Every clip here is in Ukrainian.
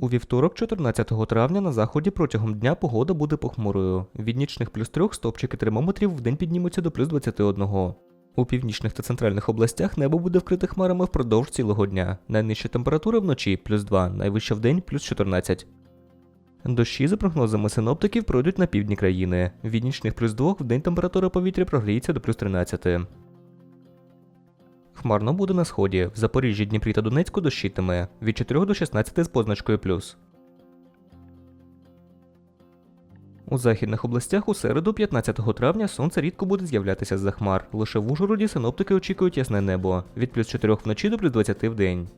У вівторок, 14 травня, на заході протягом дня погода буде похмурою. Від нічних плюс 3 стопчики термометрів в день піднімуться до плюс 21. У північних та центральних областях небо буде вкрите хмарами впродовж цілого дня. Найнижча температура вночі плюс 2, найвища в день плюс 14. Дощі, за прогнозами синоптиків, пройдуть на півдні країни. Від нічних плюс 2 в день температура повітря прогріється до плюс 13. Хмарно буде на сході. В Запоріжжі, Дніпрі та Донецьку дощитиме від 4 до 16 з позначкою плюс. У західних областях у середу, 15 травня, сонце рідко буде з'являтися з-за хмар. Лише в Ужгороді синоптики очікують ясне небо від плюс 4 вночі до плюс 20 в день.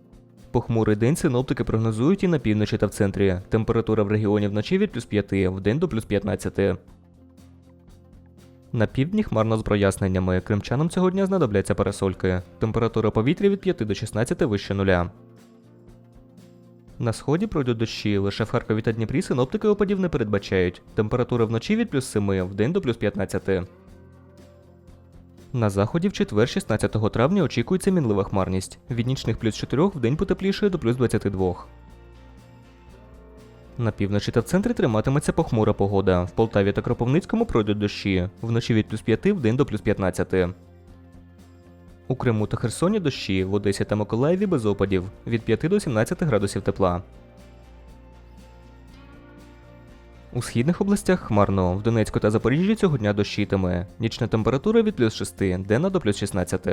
Похмурий день синоптики прогнозують і на півночі та в центрі. Температура в регіоні вночі від плюс 5, в день до плюс 15. На півдні хмарно з проясненнями. Кримчанам цього дня знадобляться парасольки. Температура повітря від 5 до 16 вище нуля. На сході пройдуть дощі, лише в Харкові та Дніпрі синоптики опадів не передбачають. Температура вночі від плюс 7, в день до плюс 15. На заході в четвер, 16 травня, очікується мінлива хмарність. Від нічних плюс 4 в день потеплішає до плюс 22. На півночі та в центрі триматиметься похмура погода. В Полтаві та Кропивницькому пройдуть дощі. Вночі від плюс 5 в день до плюс 15. У Криму та Херсоні дощі, в Одесі та Миколаєві без опадів від 5 до 17 градусів тепла. У східних областях хмарно. В Донецьку та Запоріжжі цього дня дощитиме. Нічна температура від плюс 6, денна до плюс 16.